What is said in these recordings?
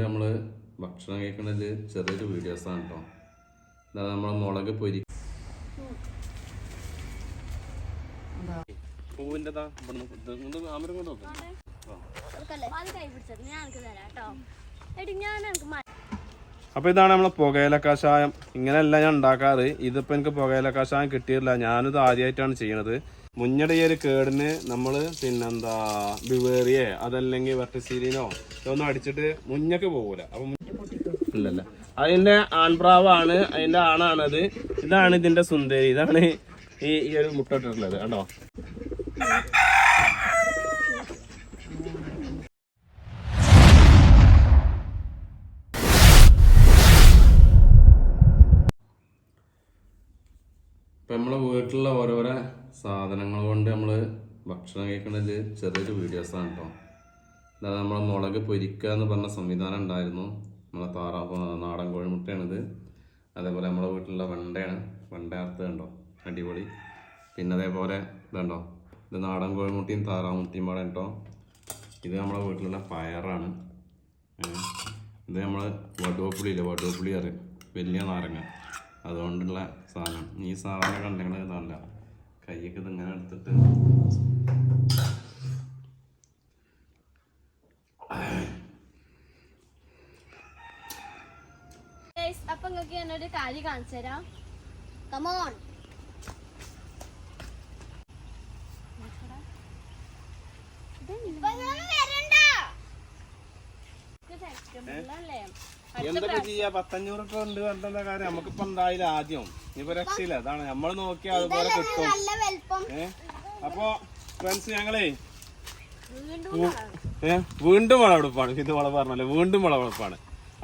കൊണ്ട് നമ്മൾ ഭക്ഷണം കഴിക്കുന്നതിൽ ചെറിയൊരു വീഡിയോസാണ് കേട്ടോ അതായത് നമ്മൾ മുളക് പൊരി അപ്പൊ അപ്പോൾ ഇതാണ് നമ്മളെ പുകയില കഷായം. ഇങ്ങനെയല്ല ഞാൻ ഉണ്ടാക്കാറ്. ഇതിപ്പോൾ എനിക്ക് പുകയില കഷായം കിട്ടിയിട്ടില്ല. ഞാനിത് ആദ്യമായിട്ടാണ് ചെയ്യണത്. ഈ ഒരു കേടിന് നമ്മൾ പിന്നെന്താ ബിവേറിയെ അതല്ലെങ്കിൽ വെർട്ടിസീലിനോ ഇതൊന്നും അടിച്ചിട്ട് മുന്നക്ക് പോകൂല. അപ്പൊ ഇല്ലല്ല. അതിന്റെ ആൺപ്രാവാണ് അതിന്റെ ആണാണത്. ഇതാണ് ഇതിന്റെ സുന്ദരി. ഇതാണ് ഈ ഈ ഒരു മുട്ട ഇട്ടിട്ടുള്ളത്. കണ്ടോ? സാധനങ്ങൾ കൊണ്ട് നമ്മൾ ഭക്ഷണം കഴിക്കുന്നതിൽ ചെറിയൊരു വീഡിയോസാണ് കേട്ടോ അതായത് നമ്മൾ മുളക് പൊരിക്കുക എന്ന് പറഞ്ഞ സംവിധാനം ഉണ്ടായിരുന്നു. നമ്മളെ താറാവ് നാടൻ കോഴിമുട്ടയാണിത്. അതേപോലെ നമ്മുടെ വീട്ടിലുള്ള വെണ്ടയാണ്. വെണ്ട അറുത്ത് കണ്ടോ? അടിപൊളി. പിന്നെ അതേപോലെ ഇതുണ്ടോ ഇത് നാടൻ കോഴിമുട്ടിയും താറാവ് മുട്ടിയും പാടെ കേട്ടോ ഇത് നമ്മളെ വീട്ടിലുള്ള പയറാണ്. ഇത് നമ്മൾ വടുവപ്പുളി ഇല്ലേ വടുവപ്പുളി അറിയാം വലിയ നാരങ്ങ. അതുകൊണ്ടുള്ള സാധനം. ഈ സാധനം കണ്ടെങ്കിൽ ഇതല്ല കൈയൊക്കെ ഇങ്ങനെ എടുത്തിട്ട്. അപ്പൊ നിങ്ങൾക്ക് ഞാനൊരു കാര്യം കാണിച്ചു തരാം കമോൺ എന്തൊക്കെ ചെയ്യാ? പത്തഞ്ഞൂറ് ഒക്കെ ഉണ്ട് പറഞ്ഞ കാര്യം? നമുക്കിപ്പോ ഉണ്ടായില്ല ആദ്യം? ഇനിയിപ്പോ രക്ഷയില്ല. അതാണ്. നമ്മൾ നോക്കിയാൽ അതുപോലെ കിട്ടും. നല്ല വലുപ്പം. ഏ? അപ്പൊ ഫ്രണ്ട്സ് ഞങ്ങളേ വീണ്ടും ഏ? വീണ്ടും വളവെടുപ്പാണ്. ഇത് വളം പറഞ്ഞല്ലേ. വീണ്ടും വളവെടുപ്പാണ്.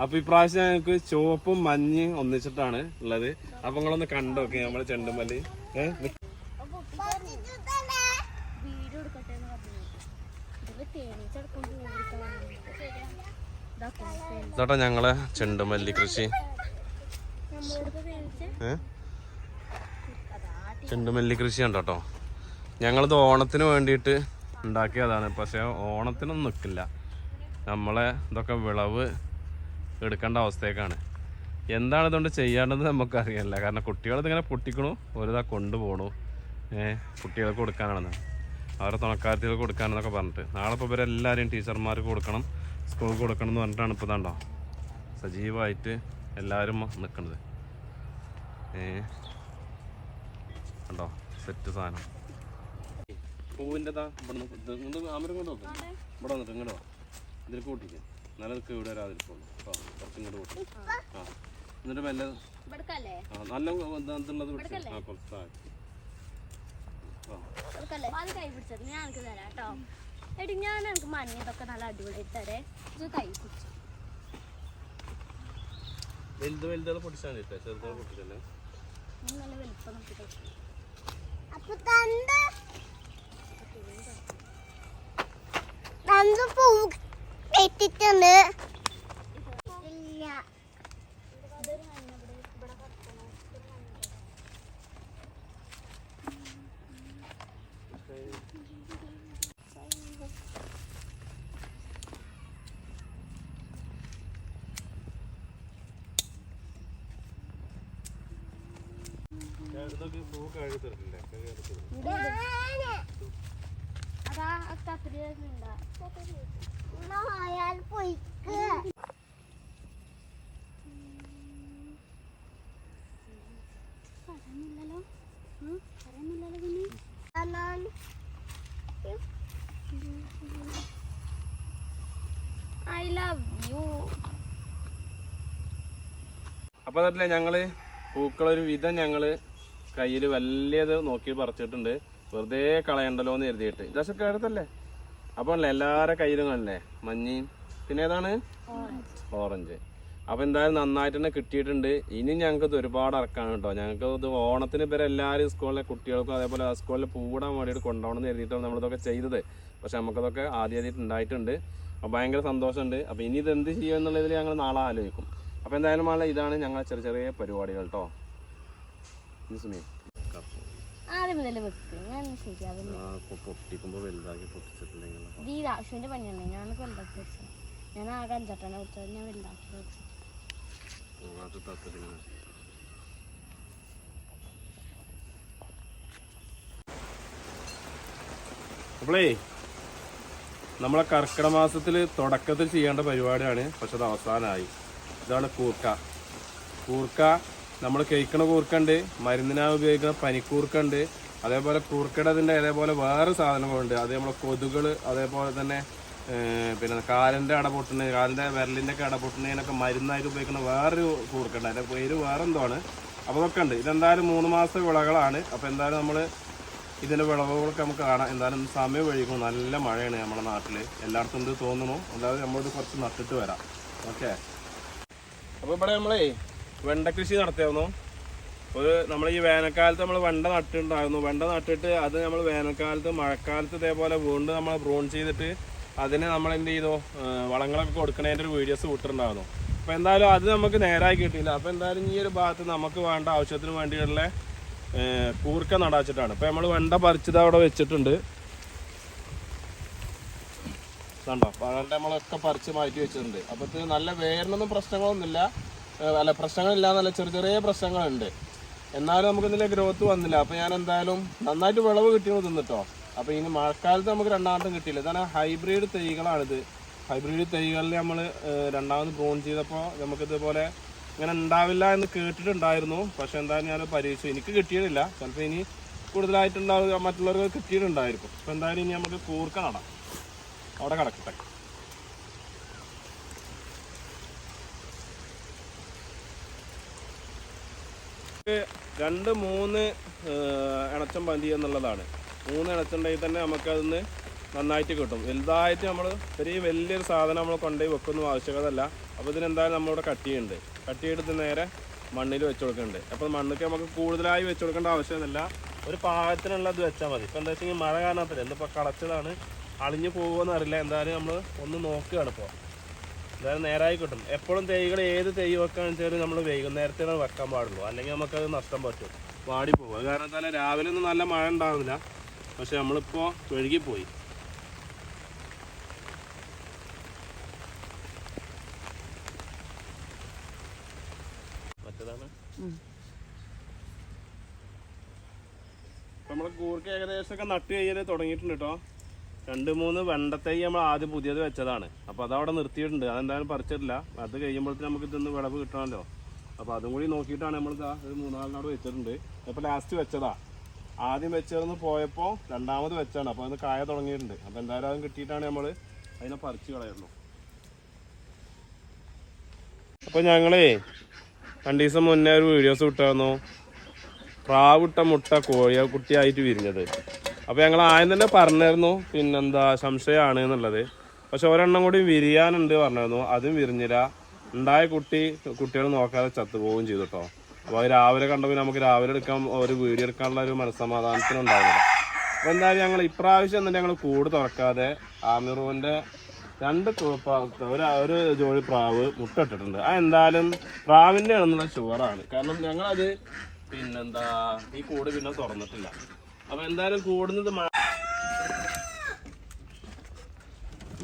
അപ്പൊ ഇപ്രാവശ്യം ഞങ്ങൾക്ക് ചുവപ്പും മഞ്ഞയും ഒന്നിച്ചിട്ടാണ് ഉള്ളത്. അപ്പൊ നിങ്ങളൊന്ന് കണ്ടോക്കെ നമ്മൾ ചെണ്ടുമല്ലി. ഏഹ് തേനീച്ചടക്കം ഇതാട്ടോ ഞങ്ങളെ ചെണ്ടുമല്ലി കൃഷി. ചെണ്ടുമല്ലി കൃഷി ഉണ്ടോ ഞങ്ങളിത് ഓണത്തിന് വേണ്ടിയിട്ട് ഉണ്ടാക്കിയതാണ്. പക്ഷേ ഓണത്തിനൊന്നും നിൽക്കില്ല. നമ്മളെ ഇതൊക്കെ വിളവ് എടുക്കേണ്ട അവസ്ഥയൊക്കെയാണ്. എന്താണ് ഇതുകൊണ്ട് ചെയ്യേണ്ടത് നമുക്കറിയില്ല. കാരണം കുട്ടികൾ ഇതിങ്ങനെ പൊട്ടിക്കണു ഒരുതാ കൊണ്ടുപോകണു ഏഹ് കുട്ടികൾക്ക് കൊടുക്കാനാണെന്ന്. അവരെ തുണക്കാർത്തികൾക്ക് കൊടുക്കാനെന്നൊക്കെ പറഞ്ഞിട്ട്. നാളെ ഇപ്പോൾ ഇവരെല്ലാവരെയും ടീച്ചർമാർക്ക് കൊടുക്കണം. സ്കൂൾക്ക് കൊടുക്കണം എന്ന് പറഞ്ഞിട്ടാണ് ഇപ്പോൾ ഇതാണ്ടോ? സജീവമായിട്ട് എല്ലാവരും നിൽക്കുന്നത് ഏ കണ്ടോ? സെറ്റ് സാധനം. പൂവിന്റെതാ ഇവിടെ കൊണ്ട് നോക്കാം ഇവിടെ വന്നിട്ട് ഇങ്ങോട്ട് വാ. ഇതിൽ കൂട്ടിക്ക്. നിലനിൽക്ക് ഇവിടെ വരാതിരിക്കുള്ളൂ. കുറച്ചും കൂട്ടി. ആ എന്നിട്ട് മെല്ലെ ആ നല്ല ഇതുള്ളത് ആ കുറച്ച് താഴെ. ആ എടി ഞാൻ എനിക്ക് മഞ്ഞതൊക്കെ നല്ല അടിപൊളിയായിട്ട് തരേ ഇത് കൈ പിടിച്ചു വലുത് പൊട്ടിച്ചാൽ പൊട്ടിച്ചല്ലേ? നല്ല വലുപ്പം നോക്കിയിട്ട് അപ്പൊ തന്ത. തന്ത പൂ ഇട്ടിട്ടുണ്ട് പറയുന്നില്ലല്ലോ ഉം, പറയുന്നില്ലല്ലോ പിന്നെ അന്നാൻ ഐ ലവ് യു അപ്പോൾ അതല്ലേ ഞങ്ങൾ പൂക്കളൊരു വിധം ഞങ്ങൾ കയ്യിൽ വലിയത് നോക്കി പറിച്ചിട്ടുണ്ട്. വെറുതെ കളയണ്ടല്ലോ എന്ന് കരുതിയിട്ട്. ദശ അപ്പോൾ അല്ലേ എല്ലാവരുടെ കയ്യിലും അല്ലേ മഞ്ഞയും. പിന്നെ ഏതാണ്? ഓറഞ്ച്. അപ്പൊ എന്തായാലും നന്നായിട്ട് തന്നെ കിട്ടിയിട്ടുണ്ട്. ഇനി ഞങ്ങൾക്ക് ഇത് ഒരുപാട് ഇറക്കാണ് കേട്ടോ. ഞങ്ങൾക്ക് ഇത് ഓണത്തിന് ഇവരെ എല്ലാവരും സ്കൂളിലെ കുട്ടികൾക്കും അതേപോലെ ആ സ്കൂളിൽ പൂവിടാൻ വേണ്ടിയിട്ട് കൊണ്ടുപോകണം എന്ന് കരുതിയിട്ടാണ് നമ്മളിതൊക്കെ ചെയ്തത്. പക്ഷെ നമുക്കതൊക്കെ ആദ്യം ആദ്യമായിട്ട് ഉണ്ടായിട്ടുണ്ട്. അപ്പോൾ ഭയങ്കര സന്തോഷമുണ്ട്. അപ്പോൾ ഇനി ഇത് എന്ത് ചെയ്യുക എന്നുള്ളതിൽ ഞങ്ങൾ നാളെ ആലോചിക്കും. അപ്പോൾ എന്തായാലും ഇതാണ് ഞങ്ങളെ ചെറിയ ചെറിയ പരിപാടികൾ കേട്ടോ. ആദ്യം മുതൽ വെക്ക്. ഞാൻ ശരിയാവില്ല പൊട്ടിക്കുമ്പോൾ വലുതാക്കി പൊട്ടിച്ചിട്ടുണ്ടെങ്കിൽ ഇത് ഈ ആവശ്യത്തിന്റെ പണിയാണ് ഞാൻ വെച്ചത്. ഞാൻ ആകെ അഞ്ചെട്ടെണ്ണം പിടിച്ചത് ഞാൻ വലുതാക്കി പിടിച്ചു അപ്പോളേ നമ്മളെ കർക്കിടക മാസത്തിൽ തുടക്കത്തിൽ ചെയ്യേണ്ട പരിപാടിയാണ് പക്ഷെ അത് അവസാനമായി. ഇതാണ് കൂർക്ക. കൂർക്ക നമ്മൾ കഴിക്കണ കൂർക്കുണ്ട് മരുന്നിനായി ഉപയോഗിക്കുന്ന പനിക്കൂർക്കുണ്ട് അതേപോലെ കൂർക്കടതിന്റെ അതേപോലെ വേറെ സാധനങ്ങളുണ്ട്. അത് നമ്മളെ കൊതുകൾ അതേപോലെ തന്നെ പിന്നെ കാലിന്റെ അട പൊട്ടുന്ന കാലിന്റെ വിരലിന്റെ ഒക്കെ അട മരുന്നായിട്ട് ഉപയോഗിക്കുന്ന വേറൊരു കൂർക്കുണ്ട്. അതിന്റെ പേര് വേറെ അപ്പോൾ അതൊക്കെ ഉണ്ട്. ഇതെന്തായാലും മൂന്ന് മാസം വിളകളാണ്. അപ്പോൾ എന്തായാലും നമ്മൾ ഇതിന്റെ വിളവുകളൊക്കെ നമുക്ക് കാണാം. എന്തായാലും സമയം വഴിക്കും നല്ല മഴയാണ് നമ്മുടെ നാട്ടിൽ. എല്ലായിടത്തും ഇത് തോന്നുന്നു. എന്തായാലും നമ്മളോട് കുറച്ച് നട്ടിട്ട് വരാം. ഓക്കെ? അപ്പോൾ ഇവിടെ നമ്മളേ വെണ്ട കൃഷി നടത്തിയായിരുന്നു. ഒരു നമ്മൾ ഈ വേനൽക്കാലത്ത് നമ്മൾ വെണ്ട നട്ടിട്ടുണ്ടായിരുന്നു. വെണ്ട നട്ടിട്ട് അത് നമ്മൾ വേനൽക്കാലത്ത് മഴക്കാലത്ത് ഇതേപോലെ വീണ്ടും നമ്മൾ ബ്രൂൺ ചെയ്തിട്ട് അതിന് നമ്മൾ എന്ത് ചെയ്തു? വളങ്ങളൊക്കെ കൊടുക്കണേന്റെ ഒരു വീഡിയോസ് വിട്ടിട്ടുണ്ടായിരുന്നു അപ്പോൾ എന്തായാലും അത് നമുക്ക് നേരായി കിട്ടിയില്ല. അപ്പോൾ എന്തായാലും ഈ ഒരു ഭാഗത്ത് നമുക്ക് വേണ്ട ആവശ്യത്തിന് വേണ്ടിയുള്ള കൂർക്ക നടാച്ചിട്ടാണ്. അപ്പോൾ നമ്മൾ വെണ്ട പറിച്ചത് അവിടെ വെച്ചിട്ടുണ്ട്. കണ്ടോ? പഴം നമ്മളൊക്കെ പറിച്ച് മാറ്റി വെച്ചിട്ടുണ്ട്. അപ്പോൾ ഇത് നല്ല വേരിനൊന്നും പ്രശ്നങ്ങളൊന്നുമില്ല. അല്ല പ്രശ്നങ്ങളില്ല നല്ല ചെറിയ ചെറിയ പ്രശ്നങ്ങളുണ്ട്. എന്നാലും നമുക്ക് ഇതിലെ ഗ്രോത്ത് വന്നില്ല. അപ്പൊ ഞാൻ എന്തായാലും നന്നായിട്ട് വിളവ് കിട്ടിയത് തിന്നിട്ടോ. അപ്പൊ ഇനി മഴക്കാലത്ത് നമുക്ക് രണ്ടാമതും കിട്ടിയില്ല. ഇതാണ് ഹൈബ്രിഡ് തൈകളാണിത്. ഹൈബ്രിഡ് തൈകളിൽ നമ്മൾ രണ്ടാമത് ബ്രോൺ ചെയ്തപ്പോൾ നമുക്ക് ഇതുപോലെ ഇങ്ങനെ ഉണ്ടാവില്ല എന്ന് കേട്ടിട്ടുണ്ടായിരുന്നു. പക്ഷെ എന്തായാലും ഞാൻ പരീക്ഷിച്ചു. എനിക്ക് കിട്ടിയിട്ടില്ല. ചിലപ്പോൾ ഇനി കൂടുതലായിട്ടുണ്ടാവുക മറ്റുള്ളവർക്ക് കിട്ടിയിട്ടുണ്ടായിരിക്കും. അപ്പോൾ എന്തായാലും ഇനി നമുക്ക് കൂർക്ക നടാം. അവിടെ കിടക്കട്ടെ. രണ്ട് മൂന്ന് ഇണച്ചം പന്തി എന്നുള്ളതാണ്. മൂന്ന് ഇണച്ചുണ്ടെങ്കിൽ തന്നെ നമുക്കതിന്ന് നന്നായിട്ട് കിട്ടും. വലുതായിട്ട് നമ്മൾ ഒരു വലിയൊരു സാധനം നമ്മൾ കൊണ്ടുപോയി വെക്കൊന്നും ആവശ്യകതല്ല അപ്പോൾ ഇതിനെന്തായാലും നമ്മളിവിടെ കട്ട് ചെയ്യുന്നുണ്ട്. കട്ട് ചെയ്തിട്ട് നേരെ മണ്ണിൽ വെച്ച് കൊടുക്കുന്നുണ്ട്. അപ്പോൾ മണ്ണൊക്കെ നമുക്ക് കൂടുതലായി വെച്ച് കൊടുക്കേണ്ട ആവശ്യമൊന്നുമില്ല. ഒരു പാകത്തിനുള്ള ഇത് വെച്ചാൽ മതി. ഇപ്പോൾ എന്താ വെച്ചാൽ മഴ കാരണത്തില്ല എന്തിപ്പോൾ കളച്ചതാണ് അളിഞ്ഞു പോകുമെന്നറിയില്ല എന്തായാലും നമ്മൾ ഒന്ന് നോക്കുകയാണ് ഇപ്പോൾ എന്തായാലും നേരായി കിട്ടും. എപ്പോഴും തൈകൾ ഏത് തൈ വെക്കാന്ന് വെച്ചാൽ നമ്മൾ വൈകുന്നേരത്തെ വെക്കാൻ പാടുള്ളൂ. അല്ലെങ്കിൽ നമുക്കത് നഷ്ടം പറ്റും. വാടിപ്പോകും അത് കാരണം തന്നെ രാവിലെ ഒന്നും നല്ല മഴ ഉണ്ടാകുന്നില്ല പക്ഷെ നമ്മളിപ്പോൾ ഒഴുകിപ്പോയി മറ്റേതാണ്? നമ്മൾ കൂർക്ക ഏകദേശമൊക്കെ നട്ട് കഴിഞ്ഞാൽ തുടങ്ങിയിട്ടുണ്ട് കേട്ടോ രണ്ട് മൂന്ന് വെണ്ടത്തൈ നമ്മൾ ആദ്യം പുതിയത് വെച്ചതാണ്. അപ്പോൾ അതവിടെ നിർത്തിയിട്ടുണ്ട്. അതെന്തായാലും പറിച്ചിട്ടില്ല. അത് കഴിയുമ്പോഴത്തേക്ക് നമുക്ക് ഇതൊന്ന് വിളവ് കിട്ടണമല്ലോ. അപ്പോൾ അതും കൂടി നോക്കിയിട്ടാണ് നമ്മൾ ഇതാ ഒരു മൂന്നാലിനോട് വെച്ചിട്ടുണ്ട്. അപ്പോൾ ലാസ്റ്റ് വെച്ചതാ. ആദ്യം വെച്ചതെന്ന് പോയപ്പോൾ രണ്ടാമത് വെച്ചാണ്. അപ്പോൾ അത് കായ തുടങ്ങിയിട്ടുണ്ട്. അപ്പോൾ എന്തായാലും അതും കിട്ടിയിട്ടാണ് നമ്മൾ അതിനെ പറിച്ചു കളയുള്ളൂ. അപ്പോൾ ഞങ്ങളേ രണ്ട് ദിവസം മുന്നേ ഒരു വീഡിയോസ് വിട്ടായിരുന്നു പ്രാവിട്ട മുട്ട കോഴിയ കുട്ടിയായിട്ട് വിരിഞ്ഞത്. അപ്പോൾ ഞങ്ങൾ ആദ്യം തന്നെ പറഞ്ഞായിരുന്നു പിന്നെന്താ സംശയമാണ് എന്നുള്ളത്. പക്ഷെ ഒരെണ്ണം കൂടി വിരിയാനുണ്ട് പറഞ്ഞായിരുന്നു. അതും വിരിഞ്ഞില്ല. ഉണ്ടായ കുട്ടി കുട്ടികൾ നോക്കാതെ ചത്തുപോവുകയും ചെയ്തു കേട്ടോ. അപ്പോൾ അത് രാവിലെ കണ്ടപ്പോൾ നമുക്ക് രാവിലെ എടുക്കാൻ ഒരു വീഡിയോ എടുക്കാനുള്ള ഒരു മനസ്സമാധാനത്തിനുണ്ടായിരുന്നില്ല അപ്പോൾ എന്തായാലും ഞങ്ങൾ ഇപ്രാവശ്യം തന്നെ ഞങ്ങൾ കൂട് തുറക്കാതെ ആമിറൂവിന്റെ രണ്ട് ഒരു ഒരു ജോഡി പ്രാവ് മുട്ടിട്ടിട്ടുണ്ട്. ആ എന്തായാലും പ്രാവിന്റെ ആണെന്നുള്ള ഷുവറാണ്. കാരണം ഞങ്ങളത് പിന്നെന്താ ഈ കൂട് പിന്നെ തുറന്നിട്ടില്ല. അപ്പൊ എന്തായാലും കൂടുന്നത്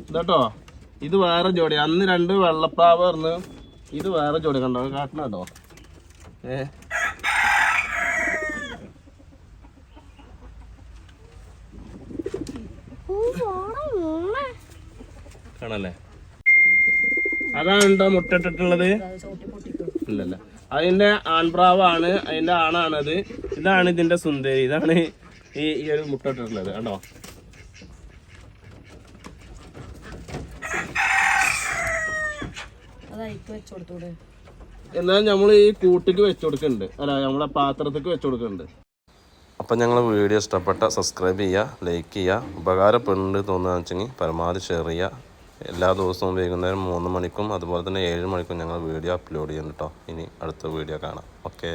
ഇതാട്ടോ. ഇത് വേറെ ജോഡി. അന്ന് രണ്ട് വെള്ളപ്പാവ് പറഞ്ഞു ഇത് വേറെ ജോഡി കണ്ടോ? കാട്ടണ കേട്ടോ. ഏ. കാണല്ലേ അതാണ് കേട്ടോ മുട്ടിട്ടിട്ടുള്ളത് ഇല്ലല്ല. അതിന്റെ ആൺപ്രാവാണ്. അതിന്റെ ആണാണത്. ഇതാണ് ഇതിന്റെ സുന്ദരി. ഇതാണ് ഈ ഈ ഒരു മുട്ടിട്ടുള്ളത് കണ്ടോ? എന്നാലും നമ്മൾ ഈ കൂട്ടിക്ക് വെച്ചു കൊടുക്കുന്നുണ്ട് അല്ല നമ്മളെ പാത്രത്തിക്ക് വെച്ചു കൊടുക്കുന്നുണ്ട് അപ്പം ഞങ്ങൾ വീഡിയോ ഇഷ്ടപ്പെട്ട സബ്സ്ക്രൈബ് ചെയ്യുക ലൈക്ക് ചെയ്യുക ഉപകാരപ്പെടുന്നുണ്ട് തോന്നുകയെന്ന് വെച്ചെങ്കിൽ പരമാവധി ഷെയർ ചെയ്യുക എല്ലാ ദിവസവും വൈകുന്നേരം മൂന്ന് മണിക്കും അതുപോലെ തന്നെ ഏഴ് മണിക്കും ഞങ്ങൾ വീഡിയോ അപ്ലോഡ് ചെയ്യുന്നുണ്ട് കേട്ടോ ഇനി അടുത്ത വീഡിയോ കാണാം. ഓക്കെ